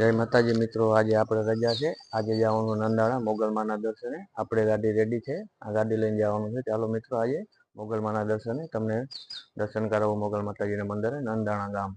જય માતાજી મિત્રો, આજે આપણે રજા છે. આજે જવાનું નંદાણા, મોગલમાના દર્શને. આપણે ગાડી રેડી છે. આ ગાડી લઈને જવાનું છે. ચાલો મિત્રો, આજે મોગલમાના દર્શને તમને દર્શન કરાવું, મોગલ માતાજીના મંદિરે, નંદાણા ગામ.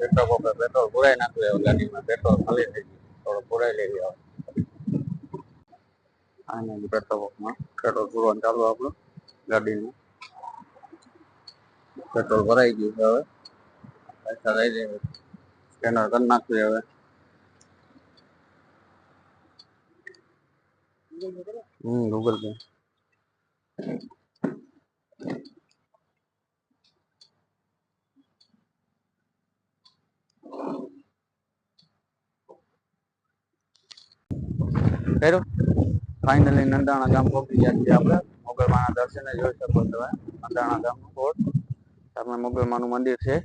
પેટ્રોલ પંપે પેટ્રોલ પુરાઈ નાખ્યું એવું ગાડીમાં પેટ્રોલ ખાલી થઈ ગયું થોડું પુરાઈ લેવી આવે આને પેટ્રોલ પંપમાં પેટ્રોલ પૂરવાનું ચાલુ આપણું ગાડીનું પેટ્રોલ ભરાઈ ગયું છે હવે પૈસા લઈ લઈએ સ્કેનર કરી નાખ્યું હવે હમ ગૂગલ પે કર્યો. ફાઇનલી નંદાણા ગામ પહોંચી ગયા છીએ આપણે. મોગલમાના દર્શને જોઈ શકો તમે. નંદાણા ગામનું બોર્ડ સામે મોગલમાનું મંદિર છે.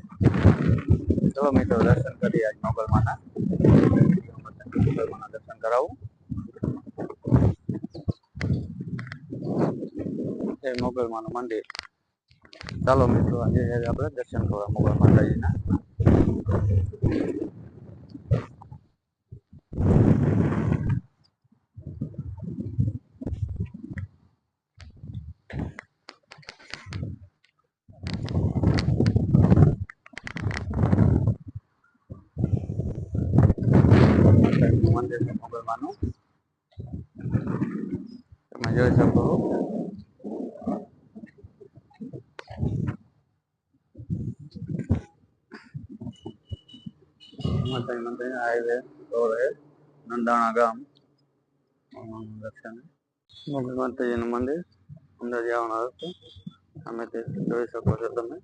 ચલો મિત્રો દર્શન કરીએ આજ મોગલમાના. મોગલમાના દર્શન કરાવું. એ મોગલમાનું મંદિર. ચાલો મિત્રો, આજે આપણે દર્શન કરવા મોગલ માતાજીના મંદિર છે મોગલમાનું તમે જોઈ શકો માતાજી મંદિર હાઈવે રોડ નંદાણા ગામ દર્શન મોગલ માતાજીનું મંદિર અંદર જવાનો રસ્તો અમે તે જોઈ શકો છો તમે.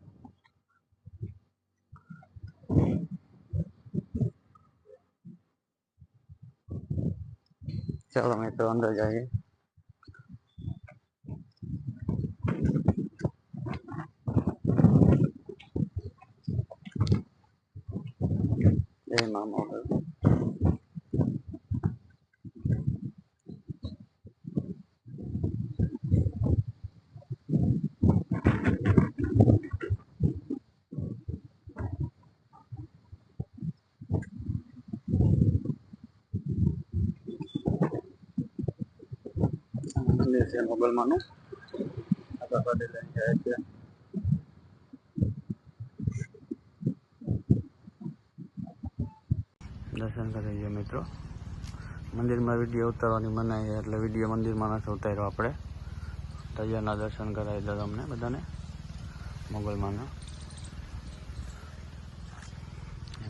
ચાલો મિત્રો અંદર જઈએ. જય મા મોગલ મંદિર છે મોગલમાનું આગળ પાડી લઈને જાય છે. દર્શન કરી લઈએ મિત્રો. મંદિરમાં વીડિયો ઉતારવાની મનાઈ એટલે વીડિયો મંદિરમાં નથી ઉતાર્યો આપણે. તૈયારના દર્શન કરાવી દો તમને બધાને મોગલમાંના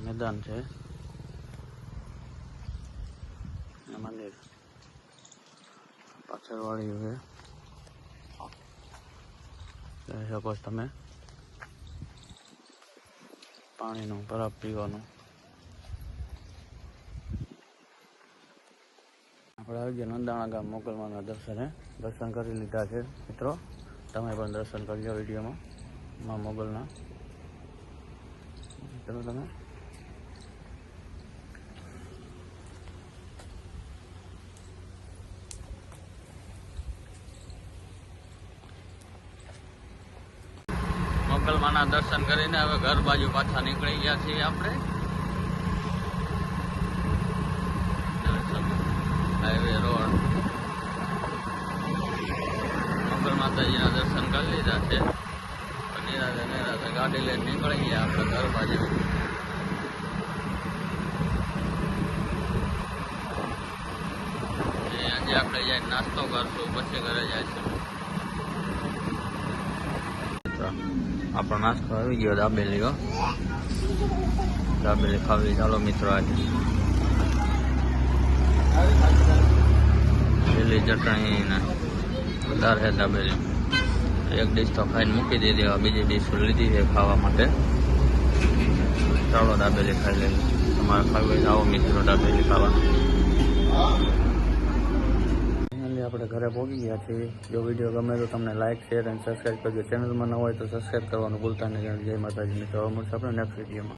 મેદાન છે. મંદિર. પાછળ વાળી છે જોઈ શકો છો તમે પાણીનું બરાબર પીવાનું. આપણે આવી ગયા નંદાણા ગામ મોકલવાના દર્શને દર્શન કરી લીધા છે. મિત્રો, તમે પણ દર્શન કરજો વિડીયોમાં, માં મોગલના. ચલો તમે? મોગલમાના દર્શન કરીને હવે ઘર બાજુ પાછા નીકળી ગયા છીએ આપણે. હાઈવે રોડ મોગલ માતાજીના દર્શન કરી લીધા છે. નિરાતે નિરાતે ગાડી લઈને નીકળી ગયા આપણે ઘર બાજુ. આજે આપણે જઈને નાસ્તો કરશું, પછી ઘરે જઈશું મિત્રો, આપણો નાસ્તો આવી ગયો દાબેલીઓ દાબેલી ખાવી ચાલો મિત્રો આજે. લીલી ચટણી ને વધારે છે દાબેલી. એક ડીશ તો ખાઈને મૂકી દીધી હવે બીજી ડીશ લીધી છે ખાવા માટે. ચાલો દાબેલી ખાઈ લઈએ. તમારે ખાવી આવો મિત્રો દાબેલી ખાવા ફાઇનલી આપણે ઘરે પહોંચી ગયા છીએ. જો વીડિયો ગમે તો તમને લાઇક શેર અને સબસ્ક્રાઈબ કરજો. ચેનલમાં ન હોય તો સબસ્ક્રાઈબ કરવાનું ભૂલતા નહીં. જય માતાજી મિત્રો. મળશે આપણે નેક્સ્ટ વિડીયોમાં